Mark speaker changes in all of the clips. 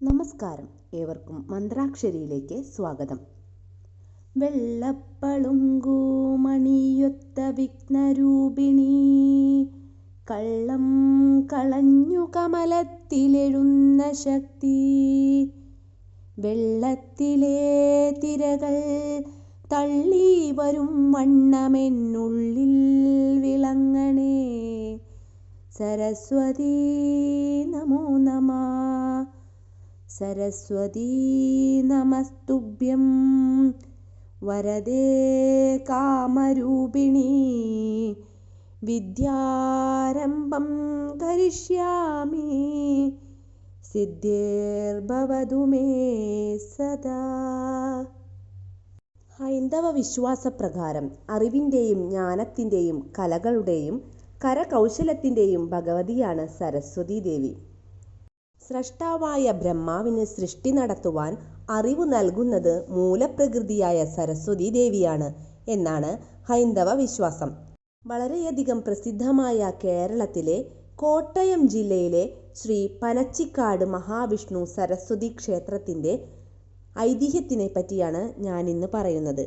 Speaker 1: നമസ്കാരം. ഏവർക്കും മന്ത്രാക്ഷരിയിലേക്ക് സ്വാഗതം. വെള്ളപ്പളുങ്കൂമണിയൊത്ത വിഘ്നരൂപിണി കള്ളം കളഞ്ഞു കമലത്തിലെഴുന്ന ശക്തി വെള്ളത്തിലെ തിരകൾ തള്ളി വരും വണ്ണമെന്നുള്ളിൽ വിളങ്ങണേ. സരസ്വതി നമോ നമ സരസ്വതീ നമസ്തുഭ്യം. വരദേ കാമരൂപിണി വിദ്യാരംഭം കരിഷ്യാമി സിദ്ധിർഭവതു മേ സദാ. ഹൈന്ദവ വിശ്വാസപ്രകാരം അറിവിന്റെയും ജ്ഞാനത്തിന്റെയും കലകളുടെയും കരകൗശലത്തിന്റെയും ഭഗവതിയാണ് സരസ്വതി ദേവി സ്രഷ്ടാവായ ബ്രഹ്മാവിന് സൃഷ്ടി നടത്തുവാൻ അറിവ് നൽകുന്നത് മൂലപ്രകൃതിയായ സരസ്വതി ദേവിയാണ് എന്നാണ് ഹൈന്ദവ വിശ്വാസം. വളരെയധികം പ്രസിദ്ധമായ കേരളത്തിലെ കോട്ടയം ജില്ലയിലെ ശ്രീ പനച്ചിക്കാട് മഹാവിഷ്ണു സരസ്വതി ക്ഷേത്രത്തിന്റെ ഐതിഹ്യത്തിനെ പറ്റിയാണ് ഞാനിന്ന് പറയുന്നത്.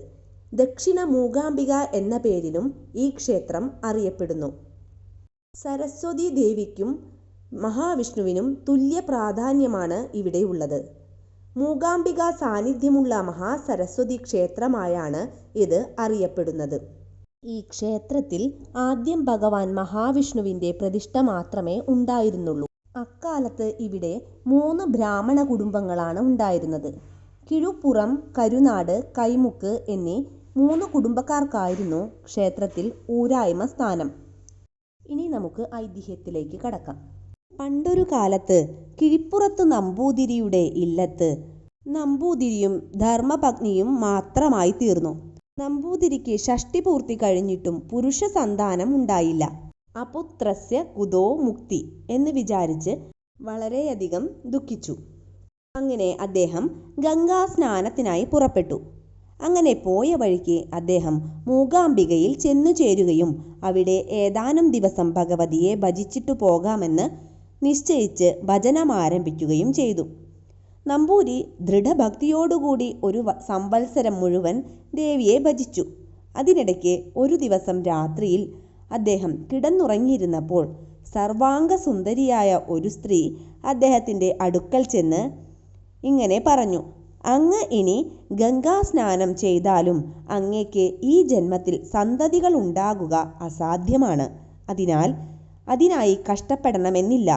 Speaker 1: ദക്ഷിണ മൂകാംബിക എന്ന പേരിലും ഈ ക്ഷേത്രം അറിയപ്പെടുന്നു. സരസ്വതി ദേവിക്കും മഹാവിഷ്ണുവിനും തുല്യ പ്രാധാന്യമാണ് ഇവിടെയുള്ളത് മൂകാംബിക സാന്നിധ്യമുള്ള മഹാസരസ്വതി ക്ഷേത്രമായാണ് ഇത് അറിയപ്പെടുന്നത്. ഈ ക്ഷേത്രത്തിൽ ആദ്യം ഭഗവാൻ മഹാവിഷ്ണുവിന്റെ പ്രതിഷ്ഠ മാത്രമേ ഉണ്ടായിരുന്നുള്ളൂ. അക്കാലത്ത് ഇവിടെ മൂന്ന് ബ്രാഹ്മണ കുടുംബങ്ങളാണ് ഉണ്ടായിരുന്നത്. കിഴുപ്പുറം കരുനാട് കൈമുക്ക് എന്നീ മൂന്ന് കുടുംബക്കാർക്കായിരുന്നു ക്ഷേത്രത്തിൽ ഊരായ്മ സ്ഥാനം. ഇനി നമുക്ക് ഐതിഹ്യത്തിലേക്ക് കടക്കാം. പണ്ടൊരു കാലത്ത് കിഴിപ്പുറത്ത് നമ്പൂതിരിയുടെ ഇല്ലത്ത് നമ്പൂതിരിയും ധർമ്മപത്നിയും മാത്രമായി തീർന്നു. നമ്പൂതിരിക്ക് ഷഷ്ടി പൂർത്തി കഴിഞ്ഞിട്ടും പുരുഷ സന്താനം ഉണ്ടായില്ല. അപുത്രസ്യ കുതോ മുക്തി എന്ന് വിചാരിച്ച് വളരെയധികം ദുഃഖിച്ചു. അങ്ങനെ അദ്ദേഹം ഗംഗാ സ്നാനത്തിനായി പുറപ്പെട്ടു. അങ്ങനെ പോയ വഴിക്ക് അദ്ദേഹം മൂകാംബികയിൽ ചെന്നു ചേരുകയും അവിടെ ഏതാനും ദിവസം ഭഗവതിയെ ഭജിച്ചിട്ടു പോകാമെന്ന് നിശ്ചയിച്ച് ഭജനം ആരംഭിക്കുകയും ചെയ്തു. നമ്പൂരി ദൃഢഭക്തിയോടുകൂടി ഒരു സംവത്സരം മുഴുവൻ ദേവിയെ ഭജിച്ചു. അതിനിടയ്ക്ക് ഒരു ദിവസം രാത്രിയിൽ അദ്ദേഹം കിടന്നുറങ്ങിയിരുന്നപ്പോൾ സർവാംഗ സുന്ദരിയായ ഒരു സ്ത്രീ അദ്ദേഹത്തിന്റെ അടുക്കൽ ചെന്ന് ഇങ്ങനെ പറഞ്ഞു അങ്ങ് ഇനി ഗംഗാ സ്നാനം ചെയ്താലും അങ്ങേക്ക് ഈ ജന്മത്തിൽ സന്തതികൾ ഉണ്ടാകുക അസാധ്യമാണ്. അതിനാൽ അതിനായി കഷ്ടപ്പെടണമെന്നില്ല.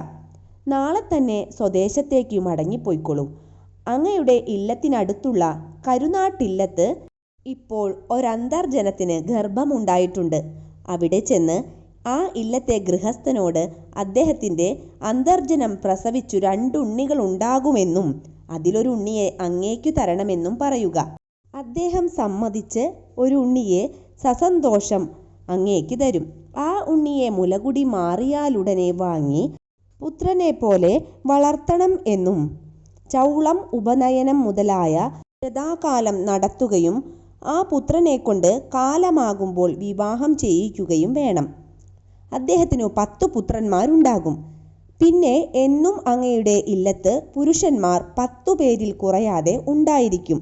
Speaker 1: നാളെ തന്നെ സ്വദേശത്തേക്ക് മടങ്ങിപ്പോയിക്കൊള്ളൂ. അങ്ങയുടെ ഇല്ലത്തിനടുത്തുള്ള കരുനാട്ടില്ലത്ത് ഇപ്പോൾ ഒരന്തർജനത്തിന് ഗർഭമുണ്ടായിട്ടുണ്ട്. അവിടെ ചെന്ന് ആ ഇല്ലത്തെ ഗൃഹസ്ഥനോട് അദ്ദേഹത്തിന്റെ അന്തർജനം പ്രസവിച്ചു രണ്ടുണ്ണികൾ ഉണ്ടാകുമെന്നും അതിലൊരു ഉണ്ണിയെ അങ്ങേക്കു തരണമെന്നും പറയുക. അദ്ദേഹം സമ്മതിച്ച് ഒരു ഉണ്ണിയെ സസന്തോഷം അങ്ങേക്ക് തരും. ആ ഉണ്ണിയെ മുലകുടി മാറിയാലുടനെ വാങ്ങി പുത്രനെ പോലെ വളർത്തണം എന്നും ചൗളം ഉപനയനം മുതലായ യഥാകാലം നടത്തുകയും ആ പുത്രനെ കൊണ്ട് കാലമാകുമ്പോൾ വിവാഹം ചെയ്യിക്കുകയും വേണം. അദ്ദേഹത്തിനു പത്തു പുത്രന്മാരുണ്ടാകും. പിന്നെ എന്നും അങ്ങയുടെ ഇല്ലത്ത് പുരുഷന്മാർ പത്തു പേരിൽ കുറയാതെ ഉണ്ടായിരിക്കും.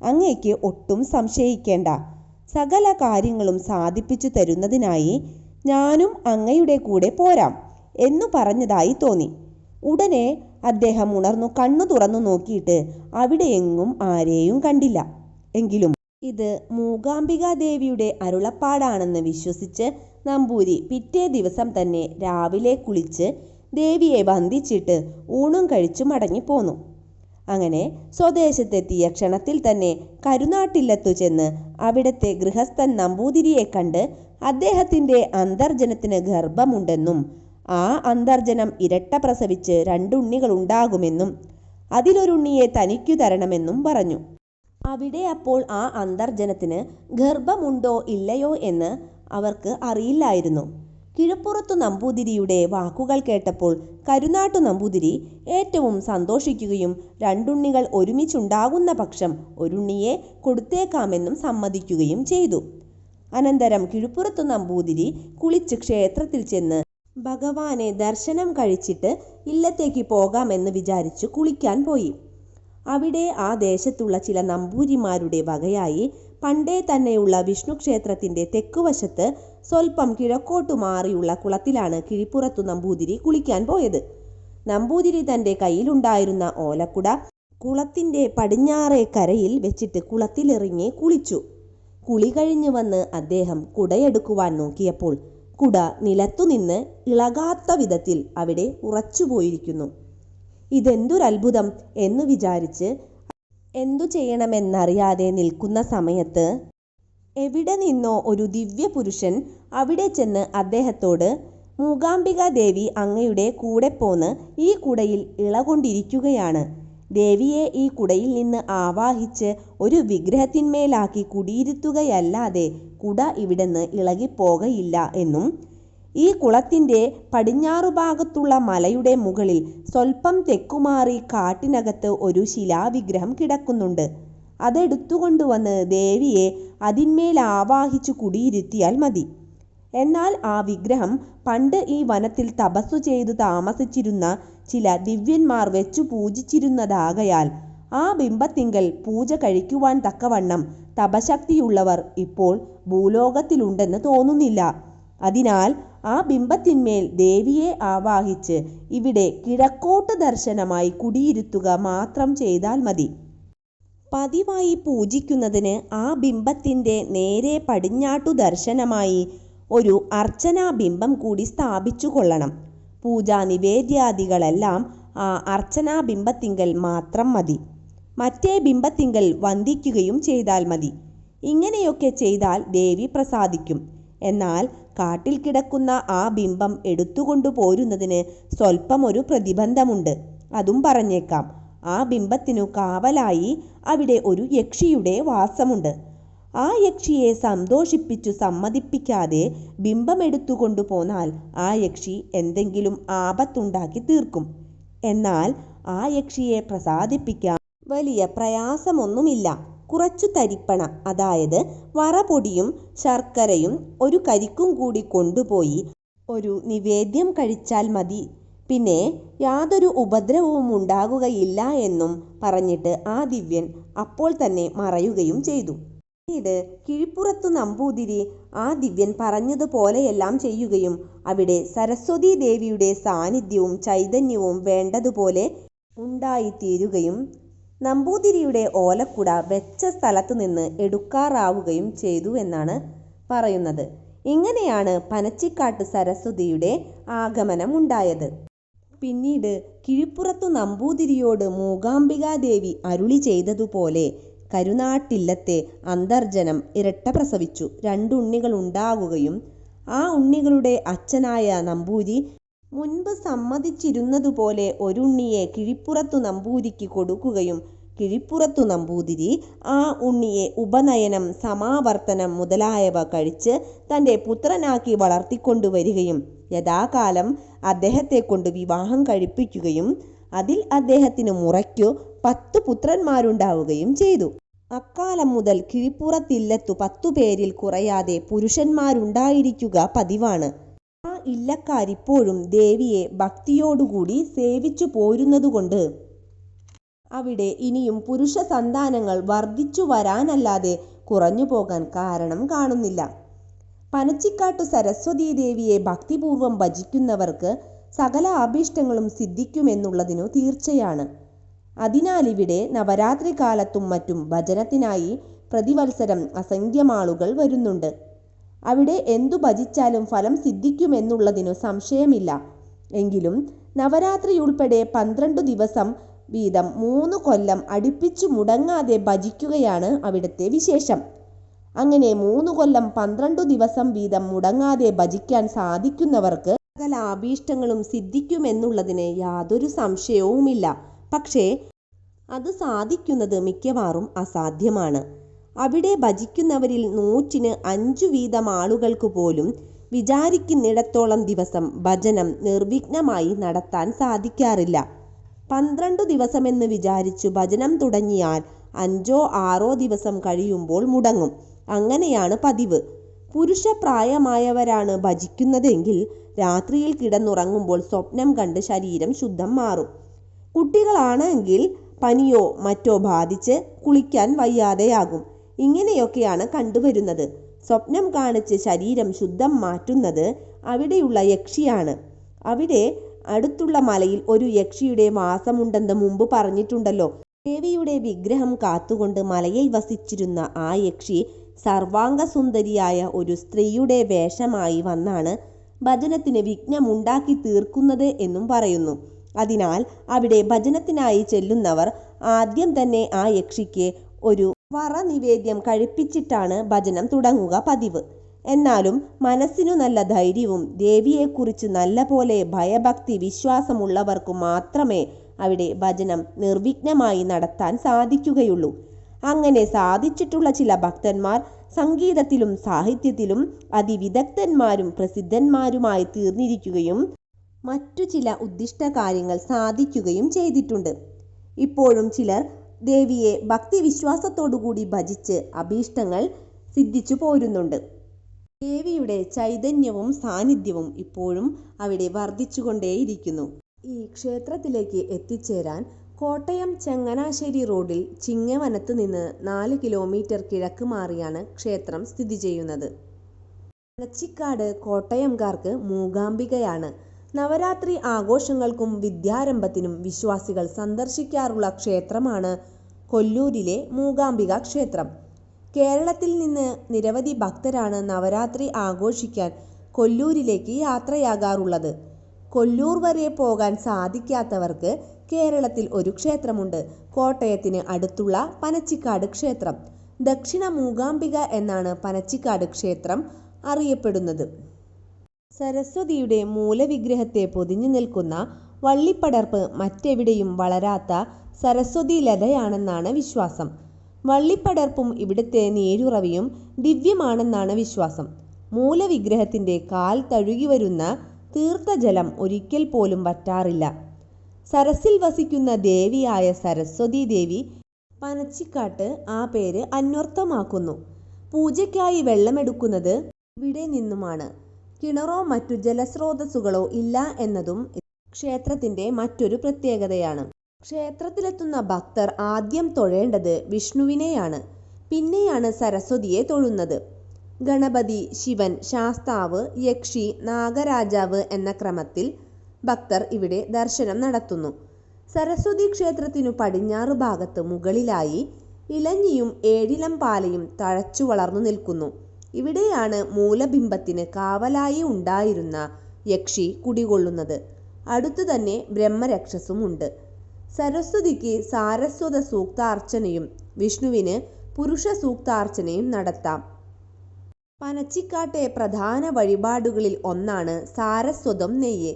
Speaker 1: അങ്ങയ്ക്ക് ഒട്ടും സംശയിക്കേണ്ട. സകല കാര്യങ്ങളും സാധിപ്പിച്ചു തരുന്നതിനായി ഞാനും അങ്ങയുടെ കൂടെ പോരാം. എന്നു പറഞ്ഞതായി തോന്നി. ഉടനെ അദ്ദേഹം ഉണർന്നു കണ്ണു തുറന്നു നോക്കിയിട്ട് അവിടെയെങ്ങും ആരെയും കണ്ടില്ല. എങ്കിലും ഇത് മൂകാംബികാ ദേവിയുടെ അരുളപ്പാടാണെന്ന് വിശ്വസിച്ച് നമ്പൂരി പിറ്റേ ദിവസം തന്നെ രാവിലെ കുളിച്ച് ദേവിയെ വന്ദിച്ചിട്ട് ഊണും കഴിച്ചു മടങ്ങിപ്പോന്നു അങ്ങനെ സ്വദേശത്തെത്തിയ ക്ഷണത്തിൽ തന്നെ കരുനാട്ടിലെത്തു ചെന്ന് അവിടത്തെ ഗൃഹസ്ഥൻ നമ്പൂതിരിയെ കണ്ട് അദ്ദേഹത്തിന്റെ അന്തർജനത്തിന് ഗർഭമുണ്ടെന്നും ആ അന്തർജനം ഇരട്ട പ്രസവിച്ച് രണ്ടുണ്ണികൾ ഉണ്ടാകുമെന്നും അതിലൊരുണ്ണിയെ തനിക്കു തരണമെന്നും പറഞ്ഞു. അവിടെ അപ്പോൾ ആ അന്തർജനത്തിന് ഗർഭമുണ്ടോ ഇല്ലയോ എന്ന് അവർക്ക് അറിയില്ലായിരുന്നു. കിഴപ്പുറത്തു നമ്പൂതിരിയുടെ വാക്കുകൾ കേട്ടപ്പോൾ കരുനാട്ടു നമ്പൂതിരി ഏറ്റവും സന്തോഷിക്കുകയും രണ്ടുണ്ണികൾ ഒരുമിച്ചുണ്ടാകുന്ന പക്ഷം ഒരുണ്ണിയെ കൊടുത്തേക്കാമെന്നും സമ്മതിക്കുകയും ചെയ്തു. അനന്തരം കിഴുപ്പുറത്തു നമ്പൂതിരി കുളിച്ച് ക്ഷേത്രത്തിൽ ചെന്ന് ഭഗവാനെ ദർശനം കഴിച്ചിട്ട് ഇല്ലത്തേക്ക് പോകാമെന്ന് വിചാരിച്ചു കുളിക്കാൻ പോയി. അവിടെ ആ ദേശത്തുള്ള ചില നമ്പൂരിമാരുടെ വകയായി പണ്ടേ തന്നെയുള്ള വിഷ്ണു ക്ഷേത്രത്തിന്റെ തെക്കുവശത്ത് സ്വൽപ്പം കിഴക്കോട്ടു മാറിയുള്ള കുളത്തിലാണ് കിഴിപ്പുറത്തു നമ്പൂതിരി കുളിക്കാൻ പോയത്. നമ്പൂതിരി തന്റെ കയ്യിലുണ്ടായിരുന്ന ഓലക്കുട കുളത്തിന്റെ പടിഞ്ഞാറേ കരയിൽ വെച്ചിട്ട് കുളത്തിലിറങ്ങി കുളിച്ചു. കുളി കഴിഞ്ഞു വന്ന് അദ്ദേഹം കുടയെടുക്കുവാൻ നോക്കിയപ്പോൾ കുട നിലത്തുനിന്ന് ഇളകാത്ത വിധത്തിൽ അവിടെ ഉറച്ചുപോയിരിക്കുന്നു. ഇതെന്തൊരത്ഭുതം എന്ന് വിചാരിച്ച് എന്തു ചെയ്യണമെന്നറിയാതെ നിൽക്കുന്ന സമയത്ത് എവിടെ നിന്നോ ഒരു ദിവ്യപുരുഷൻ അവിടെ ചെന്ന് അദ്ദേഹത്തോട് മൂകാംബിക ദേവി അങ്ങയുടെ കൂടെ പോന്ന് ഈ കുടയിൽ ഇളകൊണ്ടിരിക്കുകയാണ്. ദേവിയെ ഈ കുടയിൽ നിന്ന് ആവാഹിച്ച് ഒരു വിഗ്രഹത്തിന്മേലാക്കി കുടിയിരുത്തുകയല്ലാതെ കുട ഇവിടുന്ന് ഇളകിപ്പോകയില്ല എന്നും ഈ കുളത്തിന്റെ പടിഞ്ഞാറുഭാഗത്തുള്ള മലയുടെ മുകളിൽ സ്വൽപ്പം തെക്കുമാറി കാട്ടിനകത്ത് ഒരു ശിലാവിഗ്രഹം കിടക്കുന്നുണ്ട്. അതെടുത്തുകൊണ്ടുവന്ന് ദേവിയെ അതിന്മേൽ ആവാഹിച്ചു കുടിയിരുത്തിയാൽ മതി. എന്നാൽ ആ വിഗ്രഹം പണ്ട് ഈ വനത്തിൽ തപസ്സു ചെയ്തു താമസിച്ചിരുന്ന ചില ദിവ്യന്മാർ വെച്ചു പൂജിച്ചിരുന്നതാകയാൽ ആ ബിംബത്തിങ്കൽ പൂജ കഴിക്കുവാൻ തക്കവണ്ണം തപശക്തിയുള്ളവർ ഇപ്പോൾ ഭൂലോകത്തിലുണ്ടെന്ന് തോന്നുന്നില്ല. അതിനാൽ ആ ബിംബത്തിന്മേൽ ദേവിയെ ആവാഹിച്ച് ഇവിടെ കിഴക്കോട്ട് ദർശനമായി കുടിയിരുത്തുക മാത്രം ചെയ്താൽ മതി. പതിവായി പൂജിക്കുന്നതിന് ആ ബിംബത്തിന്റെ നേരെ പടിഞ്ഞാട്ടു ദർശനമായി ഒരു അർച്ചനാ ബിംബം കൂടി സ്ഥാപിച്ചു കൊള്ളണം പൂജാ നിവേദ്യാദികളെല്ലാം ആ അർച്ചനാ ബിംബത്തിങ്കൽ മാത്രം മതി. മറ്റേ ബിംബത്തിങ്കൽ വന്ദിക്കുകയും ചെയ്താൽ മതി. ഇങ്ങനെയൊക്കെ ചെയ്താൽ ദേവി പ്രസാദിക്കും. എന്നാൽ കാട്ടിൽ കിടക്കുന്ന ആ ബിംബം എടുത്തുകൊണ്ടു പോരുന്നതിന് സ്വൽപ്പം ഒരു പ്രതിബന്ധമുണ്ട്. അതും പറഞ്ഞേക്കാം. ആ ബിംബത്തിനു കാവലായി അവിടെ ഒരു യക്ഷിയുടെ വാസമുണ്ട്. ആ യക്ഷിയെ സന്തോഷിപ്പിച്ചു സമ്മതിപ്പിക്കാതെ ബിംബമെടുത്തു പോന്നാൽ ആ യക്ഷി എന്തെങ്കിലും ആപത്തുണ്ടാക്കി തീർക്കും. എന്നാൽ ആ യക്ഷിയെ പ്രസാദിപ്പിക്കാൻ വലിയ പ്രയാസമൊന്നുമില്ല. കുറച്ചു തരിപ്പണ അതായത് വറപൊടിയും ശർക്കരയും ഒരു കരിക്കും കൂടി കൊണ്ടുപോയി ഒരു നിവേദ്യം കഴിച്ചാൽ മതി. പിന്നെ യാതൊരു ഉപദ്രവവും ഉണ്ടാകുകയില്ല എന്നും പറഞ്ഞിട്ട് ആ ദിവ്യൻ അപ്പോൾ തന്നെ മറയുകയും ചെയ്തു. പിന്നീട് കിഴിപ്പുറത്തു നമ്പൂതിരി ആ ദിവ്യൻ പറഞ്ഞതുപോലെയെല്ലാം ചെയ്യുകയും അവിടെ സരസ്വതീദേവിയുടെ സാന്നിധ്യവും ചൈതന്യവും വേണ്ടതുപോലെ ഉണ്ടായിത്തീരുകയും നമ്പൂതിരിയുടെ ഓലക്കുട വെച്ച സ്ഥലത്തു നിന്ന് എടുക്കാറാവുകയും ചെയ്തു എന്നാണ് പറയുന്നത്. ഇങ്ങനെയാണ് പനച്ചിക്കാട്ട് സരസ്വതിയുടെ ആഗമനം ഉണ്ടായത് പിന്നീട് കിഴിപ്പുറത്തു നമ്പൂതിരിയോട് മൂകാംബികാദേവി അരുളി ചെയ്തതുപോലെ കരുനാട്ടില്ലത്തെ അന്തർജനം ഇരട്ട പ്രസവിച്ചു. രണ്ടുണ്ണികൾ ഉണ്ടാകുകയും ആ ഉണ്ണികളുടെ അച്ഛനായ നമ്പൂതിരി മുൻപ് സമ്മതിച്ചിരുന്നതുപോലെ ഒരുണ്ണിയെ കിഴിപ്പുറത്തു നമ്പൂതിരിക്ക് കൊടുക്കുകയും കിഴിപ്പുറത്തു നമ്പൂതിരി ആ ഉണ്ണിയെ ഉപനയനം സമാവർത്തനം മുതലായവ കഴിച്ച് തന്റെ പുത്രനാക്കി വളർത്തിക്കൊണ്ടുവരികയും യഥാകാലം അദ്ദേഹത്തെ കൊണ്ട് വിവാഹം കഴിപ്പിക്കുകയും അതിൽ അദ്ദേഹത്തിന് മുറയ്ക്കു പത്തു പുത്രന്മാരുണ്ടാവുകയും ചെയ്തു. അക്കാലം മുതൽ കിഴിപ്പുറത്തില്ലത്തു പത്തുപേരിൽ കുറയാതെ പുരുഷന്മാരുണ്ടായിരിക്കുക പതിവാണ്. ആ ഇല്ലക്കാരിപ്പോഴും ദേവിയെ ഭക്തിയോടുകൂടി സേവിച്ചു പോരുന്നതുകൊണ്ട്. അവിടെ ഇനിയും പുരുഷ സന്താനങ്ങൾ വർദ്ധിച്ചു വരാനല്ലാതെ കുറഞ്ഞു പോകാൻ കാരണം കാണുന്നില്ല. പനച്ചിക്കാട്ടു സരസ്വതീ ദേവിയെ ഭക്തിപൂർവം ഭജിക്കുന്നവർക്ക് സകല അഭീഷ്ടങ്ങളും സിദ്ധിക്കുമെന്നുള്ളതിനു തീർച്ചയാണ്. അതിനാൽ ഇവിടെ നവരാത്രി കാലത്തും മറ്റും ഭജനത്തിനായി പ്രതിവത്സരം അസംഖ്യമാളുകൾ വരുന്നുണ്ട്. അവിടെ എന്തു ഭജിച്ചാലും ഫലം സിദ്ധിക്കുമെന്നുള്ളതിനു സംശയമില്ല. എങ്കിലും നവരാത്രി ഉൾപ്പെടെ പന്ത്രണ്ടു ദിവസം വീതം മൂന്ന് കൊല്ലം അടുപ്പിച്ചു മുടങ്ങാതെ ഭജിക്കുകയാണ് അവിടുത്തെ വിശേഷം. അങ്ങനെ മൂന്ന് കൊല്ലം പന്ത്രണ്ടു ദിവസം വീതം മുടങ്ങാതെ ഭജിക്കാൻ സാധിക്കുന്നവർക്ക് സകല ആഭീഷ്ടങ്ങളും സിദ്ധിക്കുമെന്നുള്ളതിന് യാതൊരു സംശയവുമില്ല. പക്ഷേ അത് സാധിക്കുന്നത് മിക്കവാറും അസാധ്യമാണ്. അവിടെ ഭജിക്കുന്നവരിൽ നൂറ്റിന് അഞ്ചു വീതം ആളുകൾക്ക് പോലും വിചാരിക്കുന്നിടത്തോളം ദിവസം ഭജനം നിർവിഘ്നമായി നടത്താൻ സാധിക്കാറില്ല. പന്ത്രണ്ടു ദിവസമെന്ന് വിചാരിച്ചു ഭജനം തുടങ്ങിയാൽ അഞ്ചോ ആറോ ദിവസം കഴിയുമ്പോൾ മുടങ്ങും. അങ്ങനെയാണ് പതിവ്. പുരുഷ പ്രായമായവരാണ് ഭജിക്കുന്നതെങ്കിൽ രാത്രിയിൽ കിടന്നുറങ്ങുമ്പോൾ സ്വപ്നം കണ്ട് ശരീരം ശുദ്ധം മാറും. കുട്ടികളാണെങ്കിൽ പനിയോ മറ്റോ ബാധിച്ച് കുളിക്കാൻ വയ്യാതെയാകും. ഇങ്ങനെയൊക്കെയാണ് കണ്ടുവരുന്നത്. സ്വപ്നം കാണിച്ച് ശരീരം ശുദ്ധം മാറ്റുന്നത് അവിടെയുള്ള യക്ഷിയാണ്. അവിടെ അടുത്തുള്ള മലയിൽ ഒരു യക്ഷിയുടെ വാസമുണ്ടെന്ന് മുമ്പ് പറഞ്ഞിട്ടുണ്ടല്ലോ. ദേവിയുടെ വിഗ്രഹം കാത്തുകൊണ്ട് മലയിൽ വസിച്ചിരുന്ന ആ യക്ഷി സർവാംഗസുന്ദരിയായ ഒരു സ്ത്രീയുടെ വേഷമായി വന്നാണ് ഭജനത്തിന് വിഘ്നമുണ്ടാക്കി തീർക്കുന്നത് എന്നും പറയുന്നു. അതിനാൽ അവിടെ ഭജനത്തിനായി ചെല്ലുന്നവർ ആദ്യം തന്നെ ആ യക്ഷിക്ക് ഒരു വറ നിവേദ്യം കഴിപ്പിച്ചിട്ടാണ് ഭജനം തുടങ്ങുക പതിവ്. എന്നാലും മനസ്സിനു നല്ല ധൈര്യവും ദേവിയെക്കുറിച്ച് നല്ല പോലെ ഭയഭക്തി വിശ്വാസമുള്ളവർക്കു മാത്രമേ അവിടെ ഭജനം നിർവിഘ്നമായി നടത്താൻ സാധിക്കുകയുള്ളൂ. അങ്ങനെ സാധിച്ചിട്ടുള്ള ചില ഭക്തന്മാർ സംഗീതത്തിലും സാഹിത്യത്തിലും അതിവിദഗ്ധന്മാരും പ്രസിദ്ധന്മാരുമായി തീർന്നിരിക്കുകയും മറ്റു ചില ഉദ്ദിഷ്ട കാര്യങ്ങൾ സാധിക്കുകയും ചെയ്തിട്ടുണ്ട്. ഇപ്പോഴും ചിലർ ദേവിയെ ഭക്തിവിശ്വാസത്തോടുകൂടി ഭജിച്ച് അഭീഷ്ടങ്ങൾ സിദ്ധിച്ചു പോരുന്നുണ്ട്. ദേവിയുടെ ചൈതന്യവും സാന്നിധ്യവും ഇപ്പോഴും അവിടെ വർദ്ധിച്ചുകൊണ്ടേയിരിക്കുന്നു. ഈ ക്ഷേത്രത്തിലേക്ക് എത്തിച്ചേരാൻ കോട്ടയം ചങ്ങനാശ്ശേരി റോഡിൽ ചിങ്ങവനത്ത് നിന്ന് നാല് കിലോമീറ്റർ കിഴക്ക് മാറിയാണ് ക്ഷേത്രം സ്ഥിതി ചെയ്യുന്നത്. പനച്ചിക്കാട് കോട്ടയംകാർക്ക് മൂകാംബികയാണ്. നവരാത്രി ആഘോഷങ്ങൾക്കും വിദ്യാരംഭത്തിനും വിശ്വാസികൾ സന്ദർശിക്കാറുള്ള ക്ഷേത്രമാണ് കൊല്ലൂരിലെ മൂകാംബിക ക്ഷേത്രം. കേരളത്തിൽ നിന്ന് നിരവധി ഭക്തരാണ് നവരാത്രി ആഘോഷിക്കാൻ കൊല്ലൂരിലേക്ക് യാത്രയാകാറുള്ളത്. കൊല്ലൂർ വരെ പോകാൻ സാധിക്കാത്തവർക്ക് കേരളത്തിൽ ഒരു ക്ഷേത്രമുണ്ട്. കോട്ടയത്തിന് അടുത്തുള്ള പനച്ചിക്കാട് ക്ഷേത്രം. ദക്ഷിണ മൂകാംബിക എന്നാണ് പനച്ചിക്കാട് ക്ഷേത്രം അറിയപ്പെടുന്നത്. സരസ്വതിയുടെ മൂലവിഗ്രഹത്തെ പൊതിഞ്ഞു നിൽക്കുന്ന വള്ളിപ്പടർപ്പ് മറ്റെവിടെയും വളരാത്ത സരസ്വതി ലതയാണെന്നാണ് വിശ്വാസം. വള്ളിപ്പടർപ്പും ഇവിടുത്തെ നീരുറവയും ദിവ്യമാണെന്നാണ് വിശ്വാസം. മൂലവിഗ്രഹത്തിന്റെ കാൽ തഴുകി വരുന്ന തീർത്ഥജലം ഒരിക്കൽ പോലും വറ്റാറില്ല. സരസിൽ വസിക്കുന്ന ദേവിയായ സരസ്വതി ദേവി പനച്ചിക്കാട്ട് ആ പേര് അന്വർത്ഥമാക്കുന്നു. പൂജയ്ക്കായി വെള്ളമെടുക്കുന്നത് ഇവിടെ നിന്നുമാണ്. കിണറോ മറ്റു ജലസ്രോതസ്സുകളോ ഇല്ല എന്നതും ക്ഷേത്രത്തിന്റെ മറ്റൊരു പ്രത്യേകതയാണ്. ക്ഷേത്രത്തിലെത്തുന്ന ഭക്തർ ആദ്യം തൊഴേണ്ടത് വിഷ്ണുവിനെയാണ്. പിന്നെയാണ് സരസ്വതിയെ തൊഴുന്നത്. ഗണപതി ശിവൻ ശാസ്താവ് യക്ഷി നാഗരാജാവ് എന്ന ക്രമത്തിൽ ഭക്തർ ഇവിടെ ദർശനം നടത്തുന്നു. സരസ്വതി ക്ഷേത്രത്തിനു പടിഞ്ഞാറ് ഭാഗത്ത് മുകളിലായി ഇലഞ്ഞിയും ഏഴിലം പാലയും തഴച്ചു വളർന്നു നിൽക്കുന്നു. ഇവിടെയാണ് മൂലബിംബത്തിന് കാവലായി ഉണ്ടായിരുന്ന യക്ഷി കുടികൊള്ളുന്നത്. അടുത്തു തന്നെ ബ്രഹ്മരക്ഷസുമുണ്ട്. സരസ്വതിക്ക് സാരസ്വത സൂക്താർച്ചനയും വിഷ്ണുവിന് പുരുഷ സൂക്താർച്ചനയും നടത്താം. പനച്ചിക്കാട്ടെ പ്രധാന വഴിപാടുകളിൽ ഒന്നാണ് സാരസ്വതം നെയ്യ്.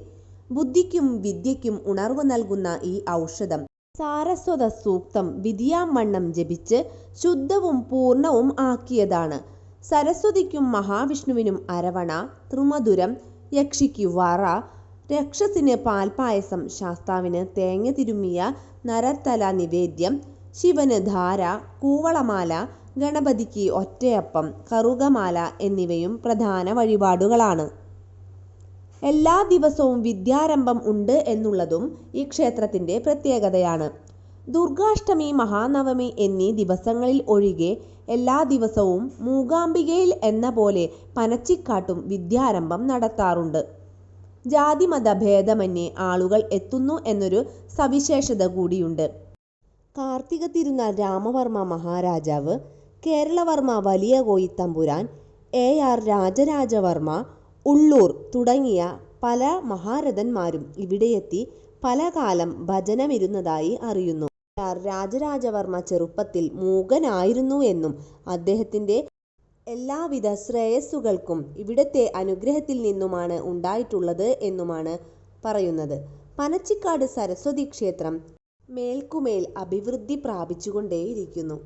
Speaker 1: ബുദ്ധിക്കും വിദ്യയ്ക്കും ഉണർവ് നൽകുന്ന ഈ ഔഷധം. സാരസ്വത സൂക്തം വിധിയാമണ്ണം ജപിച്ച് ശുദ്ധവും പൂർണവും ആക്കിയതാണ്. സരസ്വതിക്കും മഹാവിഷ്ണുവിനും അരവണ ത്രിമധുരം യക്ഷിക്ക് വറ രക്ഷസിന് പാൽപായസം ശാസ്താവിന് തേങ്ങ തിരുമ്മിയ നരത്തല നിവേദ്യം ശിവന് ധാര കൂവളമാല ഗണപതിക്ക് ഒറ്റയപ്പം കറുകമാല എന്നിവയും പ്രധാന വഴിപാടുകളാണ്. എല്ലാ ദിവസവും വിദ്യാരംഭം ഉണ്ട് എന്നുള്ളതും ഈ ക്ഷേത്രത്തിന്റെ പ്രത്യേകതയാണ്. ദുർഗാഷ്ടമി മഹാനവമി എന്നീ ദിവസങ്ങളിൽ ഒഴികെ എല്ലാ ദിവസവും മൂകാംബികയിൽ എന്ന പോലെ പനച്ചിക്കാട്ടും വിദ്യാരംഭം നടത്താറുണ്ട്. ജാതിമത ഭേദമന്യേ ആളുകൾ എത്തുന്നു എന്നൊരു സവിശേഷത കൂടിയുണ്ട്. കാർത്തിക തിരുനാൾ രാമവർമ്മ മഹാരാജാവ് കേരളവർമ്മ വലിയ കോയിത്തമ്പുരാൻ എ ആർ രാജരാജവർമ്മ ഉള്ളൂർ തുടങ്ങിയ പല മഹാരഥന്മാരും ഇവിടെയെത്തി പല കാലം ഭജനമിരുന്നതായി അറിയുന്നു. രാജരാജവർമ്മ ചെറുപ്പത്തിൽ മൂകനായിരുന്നു എന്നും അദ്ദേഹത്തിന്റെ എല്ലാവിധ ശ്രേയസ്സുകൾക്കും ഇവിടത്തെ അനുഗ്രഹത്തിൽ നിന്നുമാണ് ഉണ്ടായിട്ടുള്ളത് എന്നുമാണ് പറയുന്നത്. പനച്ചിക്കാട് സരസ്വതി ക്ഷേത്രം മേൽക്കുമേൽ അഭിവൃദ്ധി പ്രാപിച്ചുകൊണ്ടേയിരിക്കുന്നു.